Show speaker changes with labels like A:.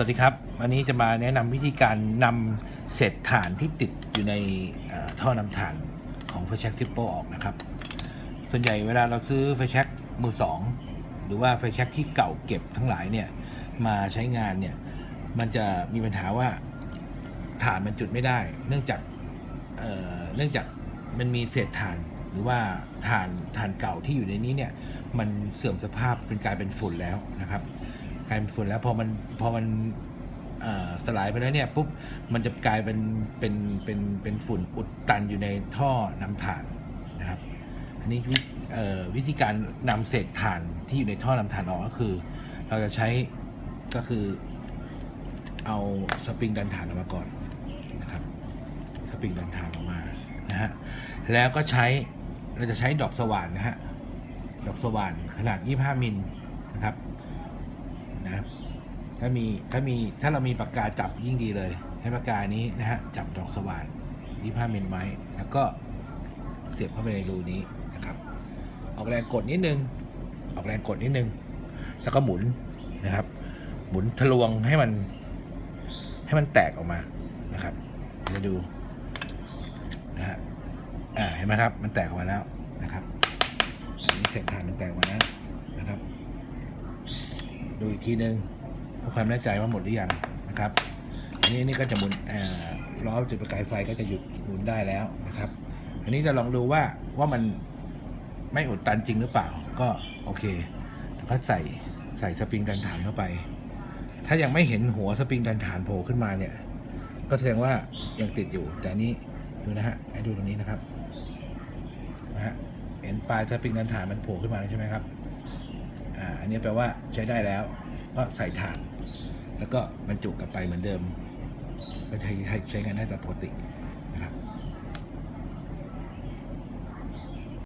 A: สวัสดีครับ วันนี้จะมาแนะนำวิธีการนำเศษถ่านที่ติดอยู่ในท่อนำถ่านของไฟแช็กซิปโปออกนะครับ ส่วนใหญ่เวลาเราซื้อไฟแช็กมือสองหรือว่าไฟแช็กที่เก่าเก็บทั้งหลายเนี่ยมาใช้งานเนี่ยมันจะมีปัญหาว่าถ่านมันจุดไม่ได้ เนื่องจากเอ่อเนื่องจากมันมีเศษถ่านหรือว่าถ่านถ่านเก่าที่อยู่ในนี้เนี่ยมันเสื่อมสภาพเป็นกลายเป็นฝุ่นแล้วนะครับ กลายเป็นฝุ่นแล้วพอมันพอมันสลายไปแล้วเนี่ยปุ๊บมันจะกลายเป็นเป็นเป็นเป็นฝุ่นอุดตันอยู่ในท่อนำถ่านนะครับ อันนี้วิเอ่อวิธีการนำเศษถ่านที่อยู่ในท่อนำถ่านออกก็คือ เราจะใช้ก็คือเอาสปริงดันถ่านออกมาก่อนนะครับสปริงดันถ่านออกมานะฮะแล้วก็ใช้เราจะใช้ดอกสว่านนะฮะดอกสว่านขนาด 25 มิลนะครับ นะ ถ้ามีถ้ามีถ้าเรามีปากกาจับยิ่งดีเลยให้ปากกานี้นะฮะจับดอกสว่าน25มิลไว้แล้วก็เสียบเข้าไปในรูนี้นะครับ ออกแรงกดนิดนึง ออกแรงกดนิดนึง แล้วก็หมุนนะครับ หมุนทะลวงให้มัน ให้มันแตกออกมานะครับจะดูนะฮะอ่าเห็นไหมครับ มันแตกออกมาแล้วนะครับอันนี้เศษถ่านมันแตกออกมาแล้ว ดูอีกทีนึงเพื่อความแน่ใจว่าหมดหรือยังนะครับ อันนี้นี่ก็จะหมุนล้อจุดประกายไฟก็จะหยุดหมุนได้แล้วนะครับ อันนี้จะลองดูว่าว่ามันไม่อุดตันจริงหรือเปล่า ก็โอเคแล้วก็ใส่ใส่สปริงดันฐานเข้าไป ถ้ายังไม่เห็นหัวสปริงดันฐานโผล่ขึ้นมาเนี่ย ก็แสดงว่ายังติดอยู่ แต่อันนี้ดูนะฮะให้ดูตรงนี้นะครับนะฮะเห็นปลายสปริงดันฐานมันโผล่ขึ้นมาแล้วใช่ไหมครับ นนี้แปลว่าใช้ได้แล้ว ก็ใส่ถ่านแล้วก็บรรจุกลับไปเหมือนเดิม ก็ใช้ใช้ใช้งานได้ตามปกตินะครับ